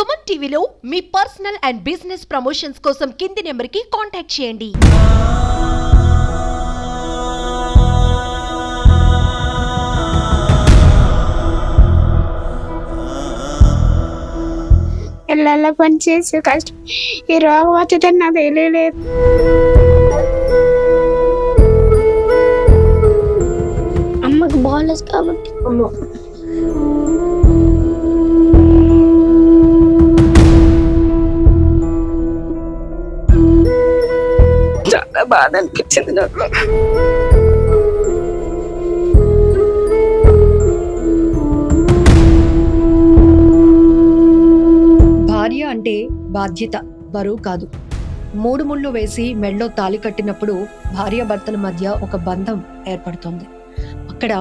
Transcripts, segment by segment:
సుమన్ టీవీలో మీ personal and business promotions కోసం కింది నెంబర్కి కాంటాక్ట్ చేయండి. ఇళ్ళల్లో పని చేసి కష్టం. ఈ రోగం వచ్చిందని నాకు తెలియలేదు. అమ్మకి బాగాలేదు కాబట్టి. చాలా బాధ అనిపించింది నాకు. భార్య అంటే బాధ్యత బరువు కాదు. మూడు ముళ్ళు వేసి మెళ్ళో తాలి కట్టినప్పుడు భార్యాభర్తల మధ్య ఒక బంధం ఏర్పడుతుంది. అక్కడ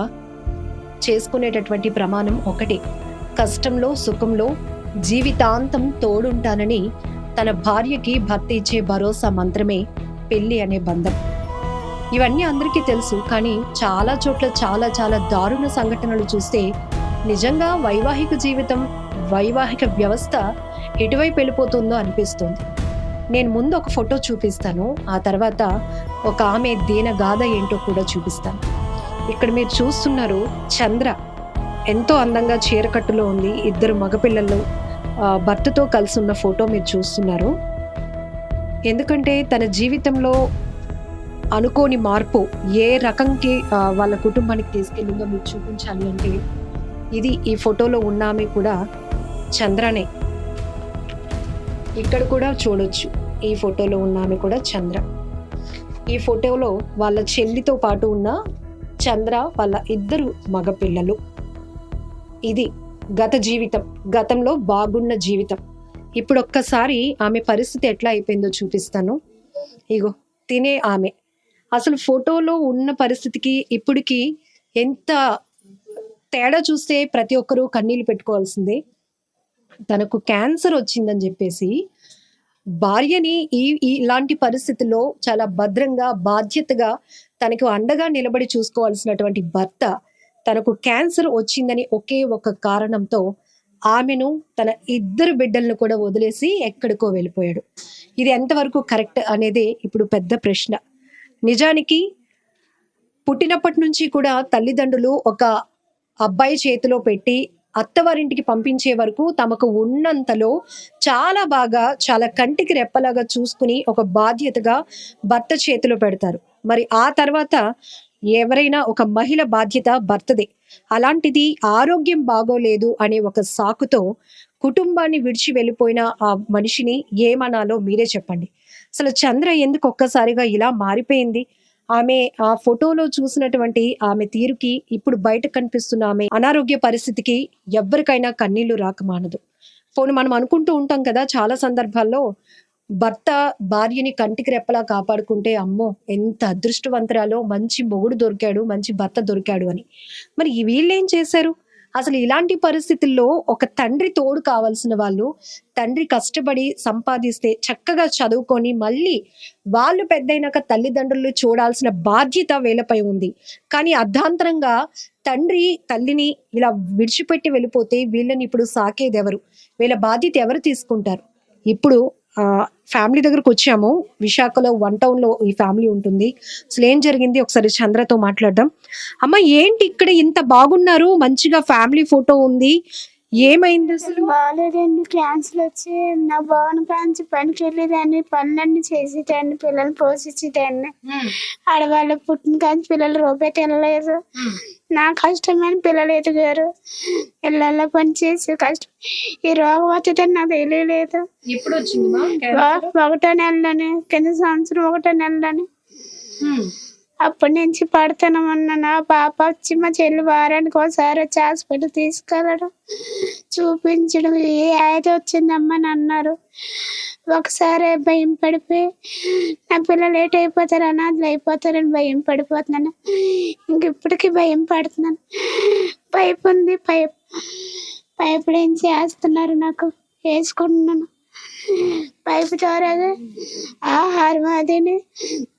చేసుకునేటటువంటి ప్రమాణం ఒకటి. కష్టంలో సుఖంలో జీవితాంతం తోడుంటానని తన భార్యకి భర్త ఇచ్చే భరోసా మంత్రమే పెళ్ళి అనే బంధం. ఇవన్నీ అందరికీ తెలుసు కానీ చాలా చోట్ల చాలా చాలా దారుణ సంఘటనలు చూస్తే నిజంగా వైవాహిక జీవితం వైవాహిక వ్యవస్థ ఎటువైపు వెళ్ళిపోతుందో అనిపిస్తుంది. నేను ముందు ఒక ఫోటో చూపిస్తాను ఆ తర్వాత ఒక ఆమె దీన గాథ ఏంటో కూడా చూపిస్తాను. ఇక్కడ మీరు చూస్తున్నారు చంద్ర. ఎంతో అందంగా చీరకట్టులో ఉంది ఇద్దరు మగపిల్లలు భర్తతో కలిసి ఉన్న ఫోటో మీరు చూస్తున్నారు. ఎందుకంటే తన జీవితంలో అనుకోని మార్పు ఏ రకంకి వాళ్ళ కుటుంబానికి తీసుకెళ్ళిందో మీరు చూపించాలి అంటే ఇది ఈ ఫోటోలో ఉన్న ఆమె కూడా చంద్రనే. ఇక్కడ కూడా చూడొచ్చు. ఈ ఫోటోలో ఉన్న ఆమె కూడా చంద్ర. ఈ ఫోటోలో వాళ్ళ చెల్లితో పాటు ఉన్న చంద్ర వాళ్ళ ఇద్దరు మగపిల్లలు. ఇది గత జీవితం గతంలో బాగున్న జీవితం. ఇప్పుడు ఒక్కసారి ఆమె పరిస్థితి ఎట్లా అయిపోయిందో చూపిస్తాను. ఇగో తినే ఆమె. అసలు ఫోటోలో ఉన్న పరిస్థితికి ఇప్పటికి ఎంత తేడా చూస్తే ప్రతి ఒక్కరూ కన్నీళ్ళు పెట్టుకోవాల్సిందే. తనకు క్యాన్సర్ వచ్చిందని చెప్పేసి భార్యని ఈ ఇలాంటి పరిస్థితుల్లో చాలా భద్రంగా బాధ్యతగా తనకు అండగా నిలబడి చూసుకోవాల్సినటువంటి భర్త తనకు క్యాన్సర్ వచ్చిందని ఒకే ఒక కారణంతో ఆమెను తన ఇద్దరు బిడ్డలను కూడా వదిలేసి ఎక్కడికో వెళ్ళిపోయాడు. ఇది ఎంతవరకు కరెక్ట్ అనేది ఇప్పుడు పెద్ద ప్రశ్న. నిజానికి పుట్టినప్పటి నుంచి కూడా తల్లిదండ్రులు ఒక అబ్బాయి చేతిలో పెట్టి అత్తవారింటికి పంపించే వరకు తమకు ఉన్నంతలో చాలా బాగా చాలా కంటికి రెప్పలాగా చూసుకుని ఒక బాధ్యతగా భర్త చేతిలో పెడతారు. మరి ఆ తర్వాత ఎవరైనా ఒక మహిళ బాధ్యత భర్తదే. అలాంటిది ఆరోగ్యం బాగోలేదు అనే ఒక సాకుతో కుటుంబాన్ని విడిచి వెళ్ళిపోయిన ఆ మనిషిని ఏమనాలో మీరే చెప్పండి. అసలు చంద్ర ఎందుకు ఒక్కసారిగా ఇలా మారిపోయింది? ఆమె ఆ ఫోటోలో చూసినటువంటి ఆమె తీరుకి ఇప్పుడు బయట కనిపిస్తున్న ఆమె అనారోగ్య పరిస్థితికి ఎవరికైనా కన్నీళ్ళు రాకమానదు పోను మనం అనుకుంటూ ఉంటాం కదా చాలా సందర్భాల్లో భర్త భార్యని కంటికి రెప్పలా కాపాడుకుంటే అమ్మో ఎంత అదృష్టవంతరాలో మంచి మొగుడు దొరికాడు మంచి భర్త దొరికాడు అని. మరి వీళ్ళేం చేశారు? అసలు ఇలాంటి పరిస్థితుల్లో ఒక తండ్రి తోడు కావాల్సిన వాళ్ళు తండ్రి కష్టపడి సంపాదిస్తే చక్కగా చదువుకొని మళ్ళీ వాళ్ళు పెద్దయినాక తల్లిదండ్రులు చూడాల్సిన బాధ్యత వీళ్ళపై ఉంది. కానీ అర్ధాంతరంగా తండ్రి తల్లిని ఇలా విడిచిపెట్టి వెళ్ళిపోతే వీళ్ళని ఇప్పుడు సాకేది ఎవరు వీళ్ళ బాధ్యత ఎవరు తీసుకుంటారు? ఇప్పుడు ఫ్యామిలీ దగ్గరకు వచ్చాము. విశాఖలో వన్ టౌన్లో ఈ ఫ్యామిలీ ఉంటుంది. అసలు ఏం జరిగింది? ఒకసారి చంద్రతో మాట్లాడదాం. అమ్మ ఏంటి ఇక్కడ ఇంత బాగున్నారు? మంచిగా ఫ్యామిలీ ఫోటో ఉంది. ఏమైంది అసలు? బాగాలేదండి. క్యాన్సర్ వచ్చి నా భవన్ కాంచి పనికి వెళ్ళేదాన్ని. పనులన్నీ చేసేదాన్ని. పిల్లల్ని పోషించేదాన్ని. ఆడవాళ్ళు పుట్టిన కాంచి పిల్లలు రూపాయి తినలేదు నా కష్టమైన పిల్లలు ఎదిగారు ఇళ్ళల్లో పని చేసి కష్టం. ఈ రోగం వచ్చిందని నాకు తెలియలేదు. ఎప్పుడు వచ్చింది ఒక- ఒకటో నెలలోనే కింద సంవత్సరం ఒకటో నెలలోనే. అప్పటి నుంచి పడతాను అన్న నా పాప వచ్చి మా చెల్లి వారానికి ఒకసారి వచ్చి హాస్పిటల్ తీసుకెళ్ళడం. చూపించడం ఏ అయితే వచ్చిందమ్మా అని అన్నారు. ఒకసారి భయం పడిపోయి నా పిల్లలు లేట్ అయిపోతారు అనాథలు అయిపోతారని భయం పడిపోతున్నాను. ఇంక ఇప్పటికీ భయం పడుతున్నాను. పైప్ ఉంది పైప్ పైప్ ఏం చేస్తున్నారు నాకు? వేసుకుంటున్నాను. పైపు ద్వారా ఆహారం అదిని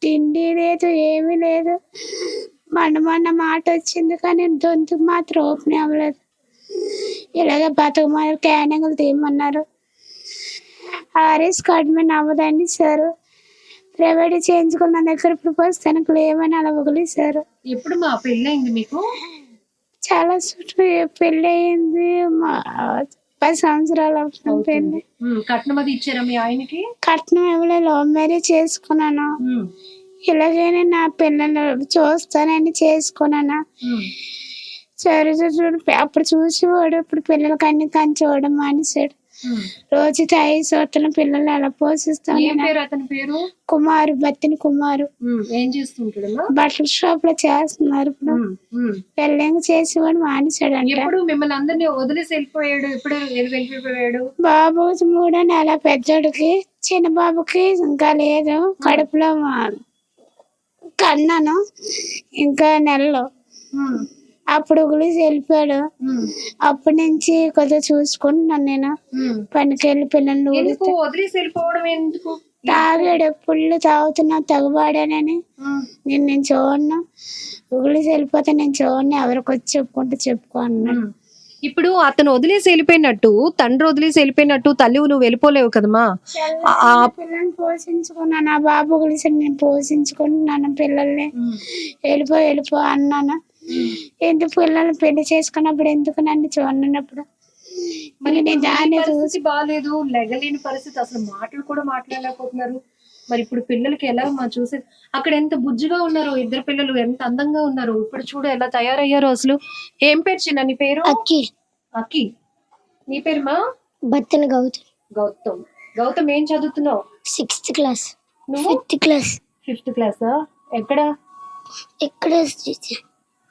తిండి లేదు ఏమీ లేదు. మొన్న మొన్న మాట వచ్చింది కానీ దొంతుకు మాత్రం ఓపెన్ అవ్వలేదు. ఇలాగ బతుకమారు క్యానింగ్లు తీయమన్నారు. ఆర్ఎస్ కార్డు మీద అవ్వదండి సార్. ప్రైవేట్ చేయించుకున్న దగ్గర ఇప్పుడు ప్రస్తుతానికి లేవని అలా వదిలేశారు ఎప్పుడు మా పెళ్ళయింది మీకు? చాలా చుట్టూ పెళ్ళి అయింది మా పది సంవత్సరాలు అవుతుంది పెళ్ళి. కట్నం అది ఇచ్చారా మీ ఆయనకి? కట్నం ఇవ్వలే లవ్ మ్యారేజ్ చేసుకున్నాను. ఇలాగైనా నా పిల్లలు చూస్తానని చేసుకున్నాను. సరే చూడు అప్పుడు చూసేవాడు ఇప్పుడు పిల్లలకి అన్ని కానీ చూడడం మానేశాడు. రోజు తాయి చూస్తున్న పిల్లలు ఎలా ఏం పోషిస్తాను పేరు అతని పేరు? కుమారు బత్తిని కుమారు. ఏం చేస్తుంటాడమ్మా? బట్టల షాప్లో చేస్తున్నారు ఇప్పుడు. పెళ్ళంగా చేసేవాడు మానేశాడు అంట ఎప్పుడు మిమ్మల్ని అందరినీ వదిలేసి వెళ్ళిపోయాడు? ఎప్పుడు వెళ్ళి- వెళ్ళిపోయాడు? బాబు మూడో నెల పెద్దోడికి చిన్న బాబుకి ఇంకా లేదు. కడుపులో కన్నాను. ఇంకా నెలలో. అప్పుడు ఉగిలిసి వెళ్ళిపోయాడు. అప్పటి నుంచి కొద్దిగా చూసుకుంటున్నాను నేను. పనికి వెళ్ళి వదిలేసి వెళ్ళిపోవడం ఎందుకు? తాగాడు పుల్లు తాగుతున్నా తగుబాడానని నేను నేను చూడను. ఉగిలిసి వెళ్ళిపోతే నేను చూడను ఎవరికి వచ్చి చెప్పుకుంటే చెప్పుకో అన్నాడు. ఉమ్. ఇప్పుడు అతను వదిలేసి వెళ్ళిపోయినట్టు తండ్రి వదిలేసి వెళ్ళిపోయినట్టు తల్లి నువ్వు వెళ్ళిపోలేవు కదమ్మా. ఆ- ఆ పిల్లల్ని పోషించుకున్నాను నా బాబు గురించి నేను పోషించుకుంటున్నాను పిల్లల్ని వెళ్ళిపో వెళ్ళిపో అన్నాను. ఎందుకు పిల్లల్ని పెళ్ళి చేసుకున్నప్పుడు ఎందుకు నన్ను చూడనప్పుడు మరి నేను దాన్ని చూసి బాగాలేదు లెగలేని పరిస్థితి. అసలు మాటలు కూడా మాట్లాడలేకపోతున్నారు. మరి ఇప్పుడు పిల్లలకి ఎలా మా చూసే అక్కడ ఎంత బుజ్జిగా ఉన్నారు ఇద్దరు పిల్లలు ఎంత అందంగా ఉన్నారు ఇప్పుడు చూడు ఎలా తయారయ్యారు అసలు. ఏం పేరు చిన్న నీ పేరు? అక్కి అక్కి నీ పేరు మా? బత్తన గౌతమ్. గౌతమ్. గౌతమ్ ఏం చదువుతున్నావు? Sixth class. నువ్వు? Fifth class. ఫిఫ్త్ క్లాసా? ఎక్కడ? ఎక్కడ?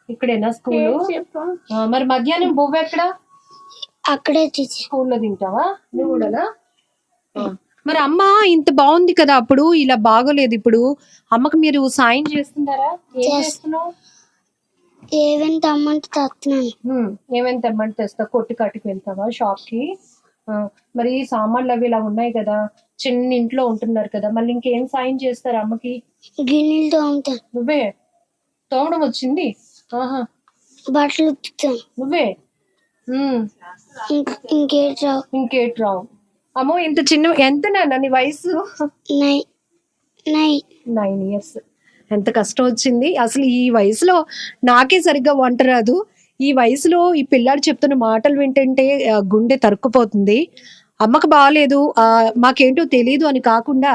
ఇక్కడేనా స్కూల్? మరి మధ్యాహ్నం బొవ్వ ఎక్కడ? అక్కడే స్కూల్లో తింటావా? నువ్వు కూడానా ఆ. మరి అమ్మ ఇంత బాగుంది కదా అప్పుడు ఇలా బాగోలేదు ఇప్పుడు. అమ్మకి మీరు సాయం చేస్తున్నారా? ఏం చేస్తున్నావు? ఏవెంత అమౌంట్ తెస్తున్నాను హ్మ్. ఏమేమి తెమ్మంటే తెస్తా. కొట్టి కట్టుకు వెళ్తావా షాప్కి మరి సామాన్లు అవి ఇలా ఉన్నాయి కదా. చిన్న ఇంట్లో ఉంటున్నారు కదా. మళ్ళీ ఇంకేం సాయం చేస్తారు అమ్మకి? గిన్నెలు తోముతాను నువ్వే? తోమడం వచ్చింది? బట్టలు ఉతుకుతాను నువ్వే. ఇంకేటి రావు. ఇంకేటి రావు? అమ్మో ఇంత చిన్న ఎంత నాన్న నీ వయసు? Nine years. ఎంత కష్టం వచ్చింది. అసలు ఈ వయసులో నాకే సరిగ్గా వంట రాదు. ఈ వయసులో ఈ పిల్లాడు చెప్తున్న మాటలు వింటుంటే గుండె తరుక్కుపోతుంది. అమ్మకు బాగాలేదు ఆ, మాకేంటో తెలియదు అని కాకుండా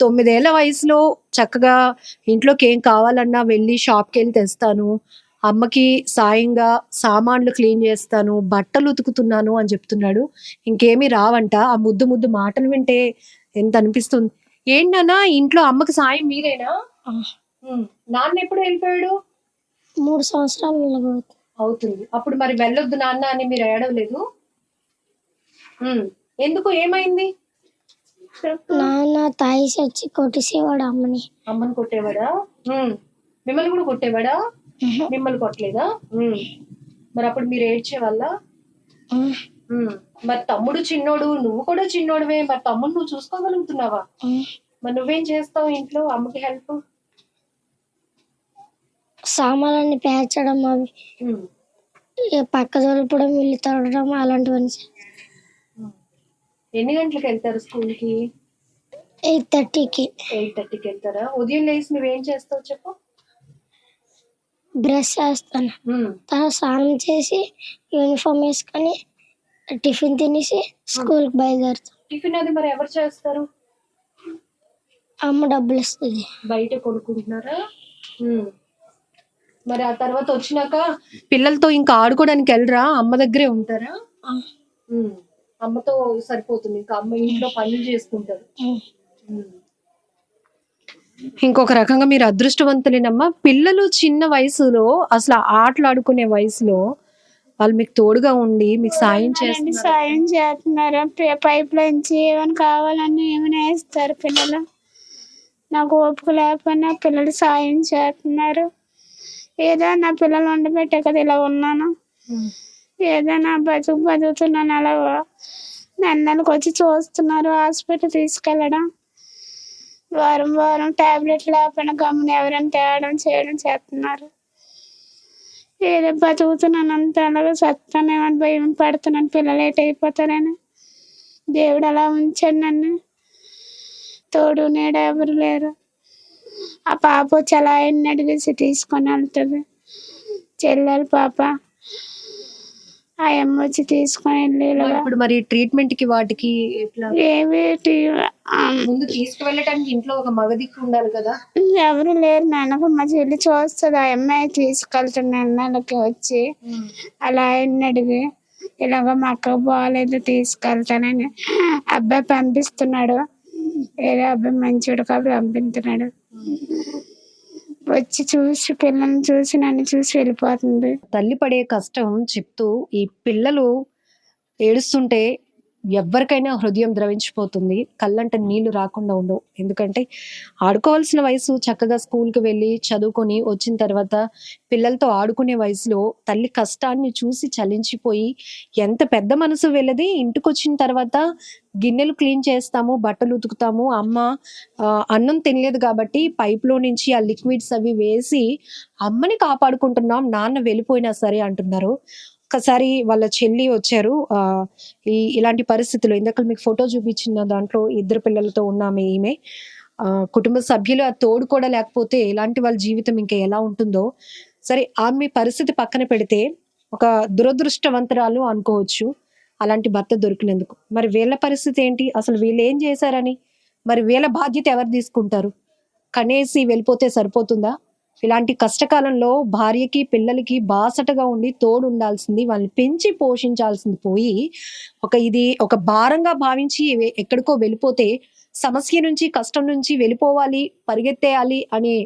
తొమ్మిదేళ్ళ వయసులో చక్కగా ఇంట్లోకి ఏం కావాలన్నా వెళ్ళి షాప్కి వెళ్ళి తెస్తాను. అమ్మకి సాయంగా సామాన్లు క్లీన్ చేస్తాను బట్టలు ఉతుకుతున్నాను అని చెప్తున్నాడు. ఇంకేమీ రావంట. ఆ ముద్దు ముద్దు మాటలు వింటే ఎంత అనిపిస్తుంది. ఏంటన్నా ఇంట్లో అమ్మకి సాయం మీరేనా? ఉమ్. నాన్న ఎప్పుడు వెళ్ళిపోయాడు? మూడు సంవత్సరాలు వెళ్ళబోతుంది. అవుతుంది. అప్పుడు మరి వెళ్ళొద్దు నాన్న అని మీరు ఏడవలేదు? ఉమ్. ఎందుకు? ఏమైంది? నాన్న తాయిసి వచ్చి కొట్టేసేవాడు అమ్మని. అమ్మని కొట్టేవాడా? ఉమ్. మిమ్మల్ని కూడా కొట్టేవాడా? మిమ్మల్ని కొట్టలేదా? ఉమ్. మరి అప్పుడు మీరు ఏడ్చే వల్ల మరి తమ్ముడు చిన్నోడు నువ్వు కూడా చిన్నోడువే. మరి తమ్ముడు నువ్వు చూసుకోగలుగుతున్నావా? మరి నువ్వేం చేస్తావు ఇంట్లో అమ్మకి హెల్ప్ సామాన్లన్నీ పేర్చడం అవి. పక్క దొలపడం ఇల్లు తొడడం అలాంటివన్నీ ఎన్ని గంటలకు వెళ్తారు స్కూల్కి ఎయిట్ థర్టీకి. ఎయిట్ థర్టీకి వెళ్తారా? ఉదయం లేచి నువ్వేం చేస్తావు చెప్పు. బ్రష్ చేస్తాను. తర్వాత స్నానం చేసి యూనిఫామ్ వేసుకొని టిఫిన్ తినేసి స్కూల్కి బయలుదేరుతాం. టిఫిన్ అది మరి ఎవరు చేస్తారు? అమ్మ డబ్బులు ఇస్తుంది. బయట కొనుక్కుంటున్నారా. మరి ఆ తర్వాత వచ్చినాక పిల్లలతో ఇంకా ఆడుకోవడానికి వెళ్ళరా? అమ్మ దగ్గరే ఉంటారా. అమ్మతో సరిపోతుంది. ఇంకా అమ్మ ఇంట్లో పనులు చేసుకుంటారు. ఇంకొక రకంగా మీరు అదృష్టవంతులేనమ్మా పిల్లలు చిన్న వయసులో అసలు ఆటలు ఆడుకునే వయసులో వాళ్ళు మీకు తోడుగా ఉండి మీకు సాయం చేస్తున్నారు? సాయం చేస్తున్నారు? పైప్ నుంచి ఏమైనా కావాలని ఏమైనా వేస్తారు పిల్లలు. నాకు ఓపిక లేకపోయినా పిల్లలు సాయం చేస్తున్నారు. ఏదో నా పిల్లలు వండబెట్టే కదా ఇలా ఉన్నాను. ఏదైనా బతుకు బతుకుతున్నాను అలా నెలలకు వచ్చి చూస్తున్నారు? హాస్పిటల్ తీసుకెళ్ళడం. వారం వారం టాబ్లెట్ లేకపోయినా గమ్మున ఎవరైనా తేవడం చేయడం చేస్తున్నారు. ఏదో బతుకుతున్నాను అంత అలాగే సత్తానేమని భయం పడుతున్నాను. పిల్లలు ఏట అయిపోతారని. దేవుడు అలా ఉంచాడు నన్ను. తోడు నేడు ఎవరు లేరు. ఆ పాప వచ్చి అలా ఆయన్ని అడిగేసి తీసుకొని వెళ్తుంది. చెల్లెలు పాప. ఆ అమ్మ వచ్చి తీసుకొని వెళ్ళి ఇలాగా ఇప్పుడు మరి ట్రీట్మెంట్కి వాటికి ఎట్లా? ముందు తీసుకువెళ్ళటానికి ఇంట్లో ఒక మగదిక్కు ఉండాలి కదా? ఎవరు లేరు నాన్నకు మా చెల్లి చూస్తుంది. ఆ అమ్మాయి తీసుకెళ్తున్నాను నెలకి వచ్చి అలా ఆయన్ని అడిగి ఇలాగ మా అక్కకు బాగాలేదు తీసుకెళ్తానని. అబ్బాయి పంపిస్తున్నాడు. వేరే అబ్బాయి మంచివాడు కాబట్టి పంపిస్తున్నాడు. వచ్చి చూసి పిల్లల్ని చూసి నన్ను చూసి వెళ్ళిపోతుంది. తల్లి పడే కష్టం చెప్తూ ఈ పిల్లలు ఏడుస్తుంటే ఎవరికైనా హృదయం ద్రవించిపోతుంది. కళ్ళంట నీళ్ళు రాకుండా ఉండవు. ఎందుకంటే ఆడుకోవాల్సిన వయసు చక్కగా స్కూల్కి వెళ్ళి చదువుకొని వచ్చిన తర్వాత పిల్లలతో ఆడుకునే వయసులో తల్లి కష్టాన్ని చూసి చలించిపోయి ఎంత పెద్ద మనసు వెళ్ళది? ఇంటికి వచ్చిన తర్వాత గిన్నెలు క్లీన్ చేస్తాము బట్టలు ఉతుకుతాము. అమ్మ అన్నం తినలేదు కాబట్టి పైప్లో నుంచి ఆ లిక్విడ్స్ అవి వేసి అమ్మని కాపాడుకుంటున్నాం నాన్న వెళ్ళిపోయినా సరే అంటున్నారు. ఒక్కసారి వాళ్ళ చెల్లి వచ్చారు. ఈ ఇలాంటి పరిస్థితులు. ఇందాక మీకు ఫోటో చూపించిన దాంట్లో ఇద్దరు పిల్లలతో ఉన్నామే ఈమె. కుటుంబ సభ్యులు ఆ తోడు కూడా లేకపోతే ఇలాంటి వాళ్ళ జీవితం ఇంకా ఎలా ఉంటుందో. సరే ఆమె పరిస్థితి పక్కన పెడితే ఒక దురదృష్టవంతరాలు అనుకోవచ్చు. అలాంటి భర్త దొరికినందుకు. మరి వీళ్ళ పరిస్థితి ఏంటి? అసలు వీళ్ళు ఏం చేశారని? మరి వీళ్ళ బాధ్యత ఎవరు తీసుకుంటారు? కనేసి వెళ్ళిపోతే సరిపోతుందా? ఇలాంటి కష్టకాలంలో భార్యకి పిల్లలకి బాసటగా ఉండి తోడు ఉండాల్సింది వాళ్ళని పెంచి పోషించాల్సింది పోయి ఒక ఇది ఒక భారంగా భావించి ఎక్కడికో వెళ్ళిపోతే సమస్య నుంచి కష్టం నుంచి వెళ్ళిపోవాలి పరిగెత్తేయాలి అనే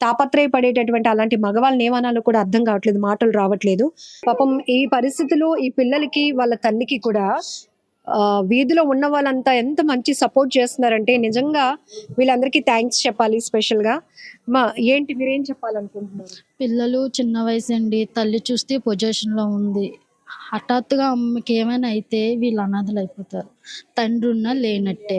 తాపత్రయపడేటటువంటి అలాంటి మగవాళ్ళని ఏమనాలో కూడా అర్థం కావట్లేదు మాటలు రావట్లేదు. పాపం ఈ పరిస్థితిలో ఈ పిల్లలకి వాళ్ళ తల్లికి కూడా వీధిలో ఉన్న వాళ్ళంతా ఎంత మంచి సపోర్ట్ చేస్తున్నారంటే నిజంగా వీళ్ళందరికీ థ్యాంక్స్ చెప్పాలి స్పెషల్గా. మా ఏంటి మీరేం చెప్పాలనుకుంటున్నారు? పిల్లలు చిన్న వయసు అండి తల్లి చూస్తే పొజిషన్లో ఉంది. హఠాత్తుగా అమ్మకి ఏమైనా అయితే వీళ్ళు అనాథలు అయిపోతారు. తండ్రి ఉన్నా లేనట్టే.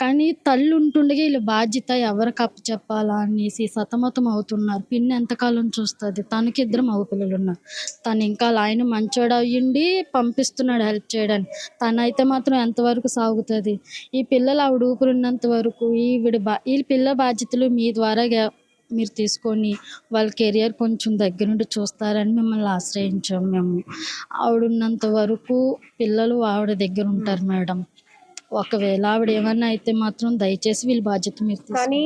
కానీ తల్లి ఉంటుండగా వీళ్ళ బాధ్యత ఎవరికి అప్పచెప్పాలా అనేసి సతమతం అవుతున్నారు. పిన్ని ఎంతకాలం చూస్తుంది? తనకి ఇద్దరు మగ పిల్లలు ఉన్నారు తను ఇంకా ఆయన మంచోడు అయ్యిండి పంపిస్తున్నాడు హెల్ప్ చేయడానికి. తనైతే మాత్రం ఎంతవరకు సాగుతుంది? ఈ పిల్లలు ఆవిడ ఊపిరిన్నంత వరకు ఈవిడ బా ఈ పిల్ల బాధ్యతలు మీ ద్వారా మీరు తీసుకొని వాళ్ళ కెరియర్ కొంచెం దగ్గర నుండి చూస్తారని మిమ్మల్ని ఆశ్రయించాం మేము. ఆవిడ ఉన్నంత వరకు పిల్లలు ఆవిడ దగ్గర ఉంటారు మేడం. ఒకవేళ ఆవిడ ఏమన్నా అయితే మాత్రం దయచేసి వీళ్ళ బాధ్యత మీరు. కానీ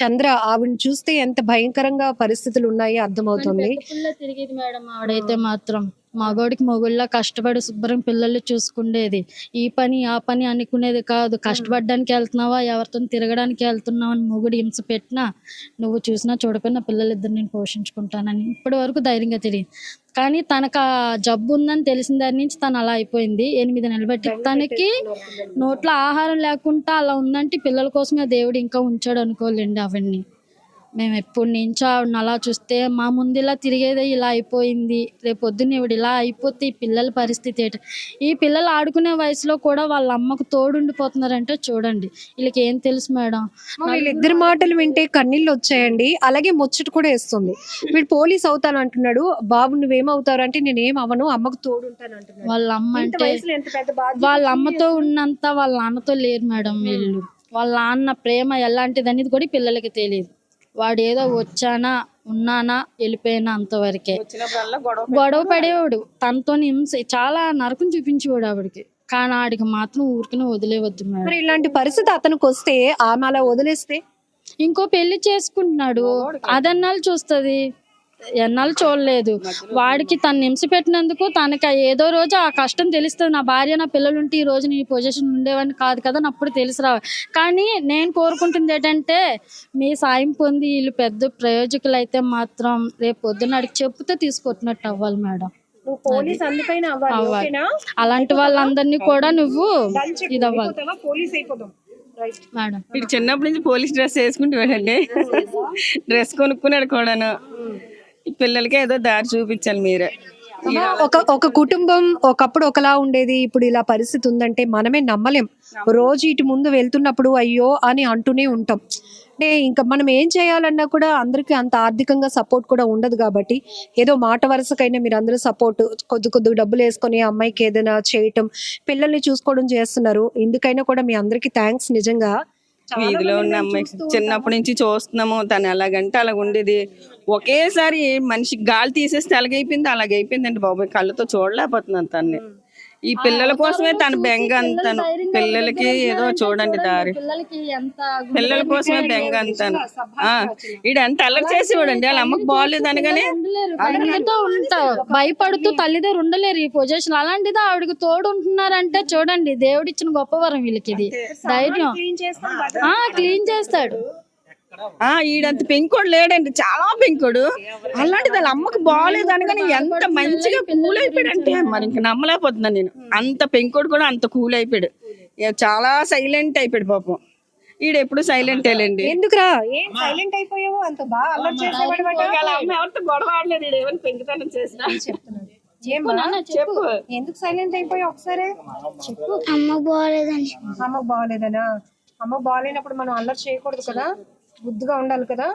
చంద్ర ఆవిడని చూస్తే ఎంత భయంకరంగా పరిస్థితులు ఉన్నాయి అర్థమవుతుంది. తిరిగేది మేడం ఆవిడైతే మాత్రం. మగోడికి మొగుళ్ళ కష్టపడి శుభ్రం పిల్లల్ని చూసుకుండేది. ఈ పని ఆ పని అనుకునేది కాదు. కష్టపడడానికి వెళ్తున్నావా? ఎవరితో తిరగడానికి వెళ్తున్నావా అని మొగుడు హింస పెట్టినా నువ్వు చూసినా చూడకపోయినా పిల్లలిద్దరు నేను పోషించుకుంటానని ఇప్పటి వరకు ధైర్యంగా తెలియదు కానీ తనకు ఆ జబ్బు ఉందని తెలిసిన దాని నుంచి తను అలా అయిపోయింది. ఎనిమిది నెలలు బట్టి తనకి నోట్లో ఆహారం లేకుండా అలా ఉందంటే పిల్లల కోసమే దేవుడు ఇంకా ఉంచాడు అనుకోలేండి అవన్నీ. మేము ఎప్పటి నుంచో ఆవిడని అలా చూస్తే మా ముందు ఇలా తిరిగేదే ఇలా అయిపోయింది. రేపు పొద్దున్న ఇవిడ ఇలా అయిపోతే ఈ పిల్లల పరిస్థితి ఏంటి? ఈ పిల్లలు ఆడుకునే వయసులో కూడా వాళ్ళ అమ్మకు తోడుండిపోతున్నారంటే చూడండి. వీళ్ళకి ఏం తెలుసు మేడం? వీళ్ళిద్దరి మాటలు వింటే కన్నీళ్ళు వచ్చాయండి. అలాగే ముచ్చట కూడా వేస్తుంది. వీడు పోలీస్ అవుతాను అంటున్నాడు. బాబు నువ్వేమవుతారు అంటే నేను ఏం అవను అమ్మకు తోడు ఉంటాను అంటున్నాడు. వాళ్ళ అమ్మ అంటే వాళ్ళ అమ్మతో ఉన్నంత వాళ్ళ నాన్నతో లేరు మేడం వీళ్ళు. వాళ్ళ నాన్న ప్రేమ ఎలాంటిది అనేది కూడా పిల్లలకి తెలియదు. వాడు ఏదో వచ్చానా ఉన్నానా వెళ్ళిపోయినా అంతవరకే. గొడవ పడేవాడు. తనతో హింస చాలా నరకం చూపించేవాడు ఆవిడకి. కానీ ఆడికి మాత్రం ఊరికనే వదిలేవద్దు మేడం. మరి ఇలాంటి పరిస్థితి అతనికి వస్తే ఆమె అలా వదిలేస్తే? ఇంకో పెళ్ళి చేసుకుంటున్నాడు. అదన్నాళ్ళు చూస్తుంది. ఎన్నాళ్ళు చూడలేదు. వాడికి తను హింస పెట్టినందుకు తనకి ఏదో రోజు ఆ కష్టం తెలుస్తుంది. నా భార్య నా పిల్లలు ఉంటే ఈ రోజు నీ పొజిషన్ ఉండేవని కాదు కదా అని అప్పుడు తెలిసి రావాలి. కానీ నేను కోరుకుంటుంది ఏంటంటే మీ సాయం పొంది వీళ్ళు పెద్ద ప్రయోజకులు అయితే మాత్రం రేపు పొద్దున్న అడిగి చెప్పుతో తీసుకొట్టినట్టు అవ్వాలి మేడం. నువ్వు పోలీస్ అందుకైనా అవ్వాలి అలాంటి వాళ్ళందరినీ కూడా నువ్వు ఇది అవ్వాలి. అయిపోతావా? పోలీస్ అయిపోతాం రైట్ మేడం. వీడు చిన్నప్పటి నుంచి పోలీస్ డ్రెస్ వేసుకుంటూ వెళ్ళండి డ్రెస్ కొనుక్కున్నాడు కూడాను. ఈ పిల్లలకి ఏదో దారి చూపించాలి మీరే. ఒక ఒక కుటుంబం ఒకప్పుడు ఒకలా ఉండేది ఇప్పుడు ఇలా పరిస్థితి ఉందంటే మనమే నమ్మలేం. రోజు ఇటు ముందు వెళ్తున్నప్పుడు అయ్యో అని అంటూనే ఉంటాం. అంటే ఇంకా మనం ఏం చేయాలన్నా కూడా అందరికీ అంత ఆర్థికంగా సపోర్ట్ కూడా ఉండదు కాబట్టి ఏదో మాట వరుసకైనా మీరు అందరూ సపోర్ట్ కొద్ది కొద్ది డబ్బులు వేసుకొని అమ్మాయికి ఏదైనా చేయటం పిల్లల్ని చూసుకోవడం చేస్తున్నారు. ఇందుకైనా కూడా మీ అందరికీ థ్యాంక్స్ నిజంగా. వీధిలో ఉన్న మేము అమ్మాయి చిన్నప్పటి నుంచి చూస్తున్నాము తను ఎలాగంటే అలాగ ఉండేది ఒకేసారి మనిషి గాలి తీసేస్తే అలాగైపోయింది అలాగైపోయిందండి బాబాయ్ కళ్ళతో చూడలేకపోతున్నాను తన్ని. ఈ పిల్లల కోసమే తన బెంగ అంతాను. పిల్లలకి ఏదో చూడండి దారి. పిల్లల కోసమే బెంగ అంతాను. ఆ, ఈడు ఎంత అల్లరి చేసి చూడండి వాళ్ళ అమ్మకి బాగాలేదు అనగానే భయపడుతూ తల్లి దగ్గర ఉండలేరు ఈ పొజిషన్ అలాంటిది ఆవిడకి తోడు ఉంటున్నారంటే చూడండి దేవుడిచ్చిన గొప్ప వరం వీళ్ళకి ఇది ధైర్యం. ఆ క్లీన్ చేస్తాడు. ఈడంత పెంకోడు లేడండి చాలా పెంకోడు. అలాంటిది వాళ్ళ అమ్మకి బాగాలేదు అనగానే ఎంత మంచిగా కూల్ అయిపోయాడు అంటే మరి ఇంక నమ్మలేకపోతున్నాను నేను. అంత పెంకోడు కూడా అంత కూల్ అయిపోయాడు. చాలా సైలెంట్ అయిపోయాడు పాపం. ఈడు ఎప్పుడు సైలెంట్ లేండి. ఎందుకురా? ఏం సైలెంట్ అయిపోయావు? అంత బాగా అల్లరి చేసేవాడు అమ్మ గొడవ ఆడలేదు ఏమైనా పెంకుతనం చేసినా? ఏమ్మా? చెప్పు ఎందుకు సైలెంట్ అయిపోయావు ఒకసారి? అమ్మ బాగోలేదని. అమ్మకు బాగాలేదనా? అమ్మ బాగాలేనప్పుడు మనం అల్లరి చేయకూడదు కదా? బుద్ధిగా ఉండాలి కదా.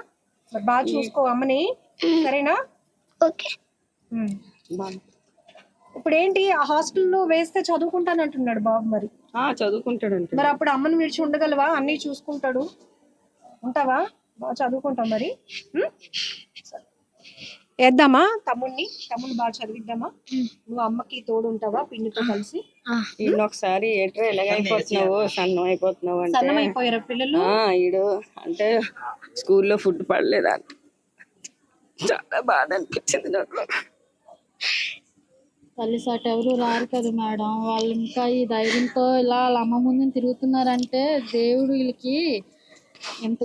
మరి బాగా చూసుకో అమ్మని. సరేనా? ఓకే. ఇప్పుడు ఏంటి? ఆ హాస్టల్లో వేస్తే చదువుకుంటాను అంటున్నాడు బాబు మరి. ఆ చదువుకుంటాడంట మరి అప్పుడు అమ్మని విడిచి ఉండగలవా? అన్ని చూసుకుంటాడు. ఉంటావా? బాగా చదువుకుంటాం మరి? సరే. వేద్దామా? తమ్ముడిని తమ్ముడిని బాగా చదివిద్దామా? నువ్వు అమ్మకి తోడు ఉంటావా పిన్నితో కలిసి? ఈయన ఒకసారి ఏట్రా ఎలాగైపోతున్నావు సన్నం అయిపోతున్నావు అంటే. సన్నం అయిపోయారా పిల్లలు? ఆ, ఈడు అంటే స్కూల్లో ఫుడ్ పడలేదా చాలా బాధ అనిపించింది నాకు. తల్లి సాటి ఎవరు రారు కదా మేడం. వాళ్ళు ఇంకా ఈ ధైర్యంతో ఇలా వాళ్ళ అమ్మ ముందు తిరుగుతున్నారంటే దేవుడు వీళ్ళకి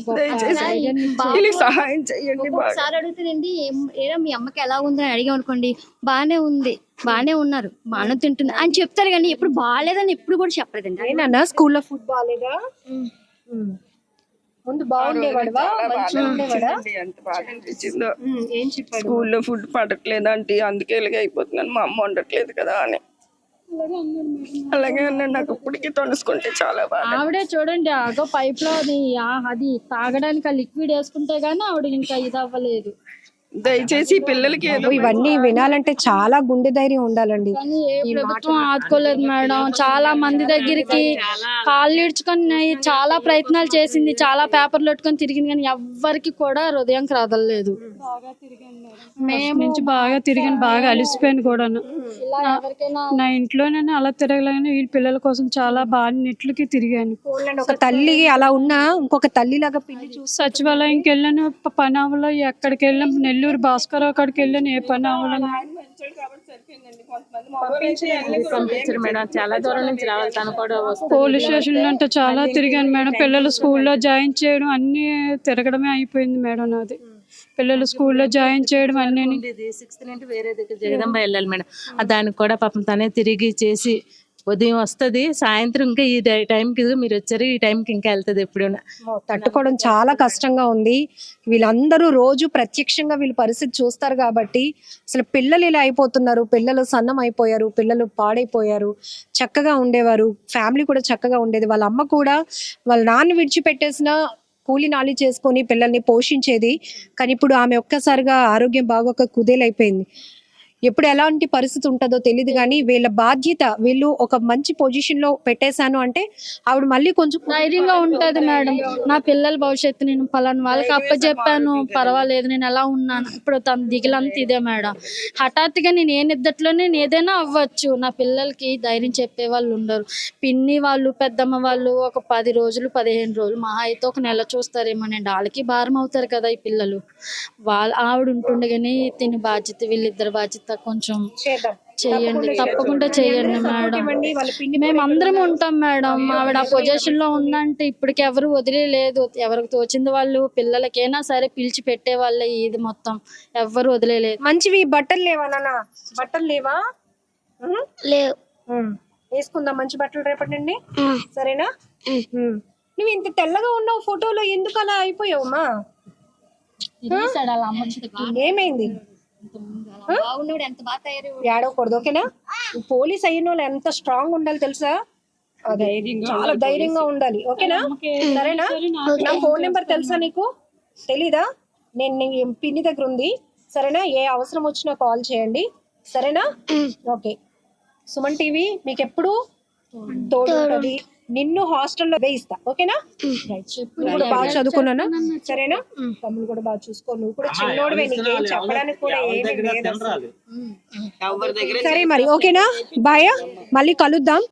సహాయం చెయ్యండి బాగా. ఒకసారి అడుగుతానండి ఏం- ఏరా మీ అమ్మకి ఎలా ఉంది అని అడిగాం అనుకోండి బాగానే ఉంది బాగానే ఉన్నారు బాగానే తింటుంది అని చెప్తారు కానీ ఎప్పుడు బాగాలేదని ఎప్పుడు కూడా చెప్పలేదండి. ఏనన్నా స్కూల్లో ఫుడ్ బాగాలేదా. ముందు బాగుండేవాడువా ఏం చెప్పాడు? స్కూల్లో ఫుడ్ పడట్లేదు అంటే అందుకే ఇలాగ అయిపోతున్నాను మా అమ్మ వండట్లేదు కదా అని. అలాగే అన్నాడు నాకు ఇప్పటికీ తొలుసుకుంటే చాలా బాధ. ఆవిడే చూడండి ఆగో పైప్లో అది ఆ- అది తాగడానికి ఆ లిక్విడ్ వేసుకుంటే గానీ ఆవిడ ఇంకా ఇది అవ్వలేదు. దయచేసి పిల్లలకి ఏదో ఇవన్నీ వినాలంటే చాలా గుండె ధైర్యం ఉండాలండి. ప్రభుత్వం ఆదుకోలేదు మేడం. చాలా మంది దగ్గరికి కాళ్ళు ఇడ్చుకొని చాలా ప్రయత్నాలు చేసింది చాలా పేపర్లు పెట్టుకొని తిరిగింది కానీ ఎవ్వరికి కూడా హృదయం కదలలేదు. మేము నుంచి బాగా తిరిగాను బాగా అలిసిపోయాను కూడాను. ఇలా ఎవరికైనా నా ఇంట్లోనే అలా తిరగలేను వీళ్ళ పిల్లల కోసం చాలా బాగా నెట్లకి తిరిగాను. ఒక తల్లి అలా ఉన్నా ఇంకొక తల్లి లాగా పిల్లి చూసి సచివాలయంకి వెళ్ళాను ప- పని అవ్వలో ఎక్కడికి వెళ్ళాను నెల్లూరు భాస్కర్ అక్కడికి వెళ్ళాను ఏ పని పంపించారు మేడం. చాలా దూరం నుంచి రావాలి. తను కూడా పోలీస్ స్టేషన్లో అంటే చాలా తిరిగాను మేడం. పిల్లలు స్కూల్లో జాయిన్ చేయడం అన్నీ తిరగడమే అయిపోయింది మేడం నాది. పిల్లలు స్కూల్లో జాయిన్ చేయడం అన్నీ సిక్స్త్ నుండి వేరే దగ్గర జగదంబ వెళ్ళాలి మేడం. దానికి కూడా పాపం తనే తిరిగి చేసి ఉదయం వస్తది సాయంత్రం ఇంకా ఈ టైంకి మీరు వచ్చారు ఈ టైంకి ఇంకా వెళ్తుంది ఎప్పుడైనా. తట్టుకోవడం చాలా కష్టంగా ఉంది. వీళ్ళందరూ రోజు ప్రత్యక్షంగా వీళ్ళ పరిస్థితి చూస్తారు కాబట్టి అసలు పిల్లలు ఇలా అయిపోతున్నారు. పిల్లలు సన్నం అయిపోయారు పిల్లలు పాడైపోయారు చక్కగా ఉండేవారు ఫ్యామిలీ కూడా చక్కగా ఉండేది. వాళ్ళ అమ్మ కూడా వాళ్ళ నాన్న విడిచిపెట్టేసిన కూలి నాలి చేసుకొని పిల్లల్ని పోషించేది. కానీ ఇప్పుడు ఆమె ఒక్కసారిగా ఆరోగ్యం బాగోక కుదేలైపోయింది. ఎప్పుడు ఎలాంటి పరిస్థితి ఉంటుందో తెలియదు కానీ వీళ్ళ బాధ్యత వీళ్ళు ఒక మంచి పొజిషన్లో పెట్టేశాను అంటే ఆవిడ మళ్ళీ కొంచెం ధైర్యంగా ఉంటది మేడం. నా పిల్లల భవిష్యత్తు నేను పలానా వాళ్ళకి అప్పచెప్పాను పర్వాలేదు నేను ఎలా ఉన్నాను. ఇప్పుడు తన దిగులంతా ఇదే మేడం. హఠాత్తుగా నేను ఏ నిద్దట్లో నేను ఏదైనా అవ్వచ్చు. నా పిల్లలకి ధైర్యం చెప్పే వాళ్ళు ఉండరు. పిన్ని వాళ్ళు పెద్దమ్మ వాళ్ళు ఒక పది రోజులు పదిహేను రోజులు మా అయితే ఒక నెల చూస్తారేమోనండి వాళ్ళకి భారం అవుతారు కదా ఈ పిల్లలు. వాళ్ళ ఆవిడ ఉంటుండగానే తిని బాధ్యత వీళ్ళిద్దరు బాధ్యత కొంచెం చేయండి. తప్పకుండా చేయండి మేడం. మేము అందరం ఉంటాం మేడం. ఆవిడ ఆ పొజిషన్లో ఉందంటే ఇప్పటికి ఎవరు వదిలేదు ఎవరికి తోచింది వాళ్ళు పిల్లలకైనా సరే పిలిచి పెట్టే వాళ్ళే ఇది మొత్తం. ఎవరు వదిలేదు మంచివి బట్టలు లేవా నాన్న? బట్టలు లేవా. లేవు. వేసుకుందాం మంచి బట్టలు రేపటి నుండి. సరేనా. నువ్వు ఇంత తెల్లగా ఉన్నావు ఫోటోలో ఎందుకు అలా అయిపోయావమ్మా ఏమైంది? ఏడవకూడదు ఓకేనా? పోలీస్ అయిన వాళ్ళు ఎంత స్ట్రాంగ్ ఉండాలి తెలుసా? అదే చాలా ధైర్యంగా ఉండాలి ఓకేనా? సరేనా? నా ఫోన్ నెంబర్ తెలుసా నీకు? తెలీదా? నేను పిన్ని దగ్గర ఉంది. సరేనా? ఏ అవసరం వచ్చినా కాల్ చేయండి. సరేనా? ఓకే. సుమన్ టీవీ మీకు ఎప్పుడు తోడు ఉంటది. నిన్ను హాస్టల్లో వేయిస్తా. ఓకేనా? రైట్ నువ్వు కూడా బాగా చదువుకున్నానా? సరేనా? తమ్ముడు కూడా బాగా చూసుకో. నువ్వు కూడా చిన్నోడివే నీకేం. చెప్పడానికి కూడా ఏమీ లేదు. అసలు. సరే మరి ఓకేనా? బాయ్ మళ్ళీ కలుద్దాం.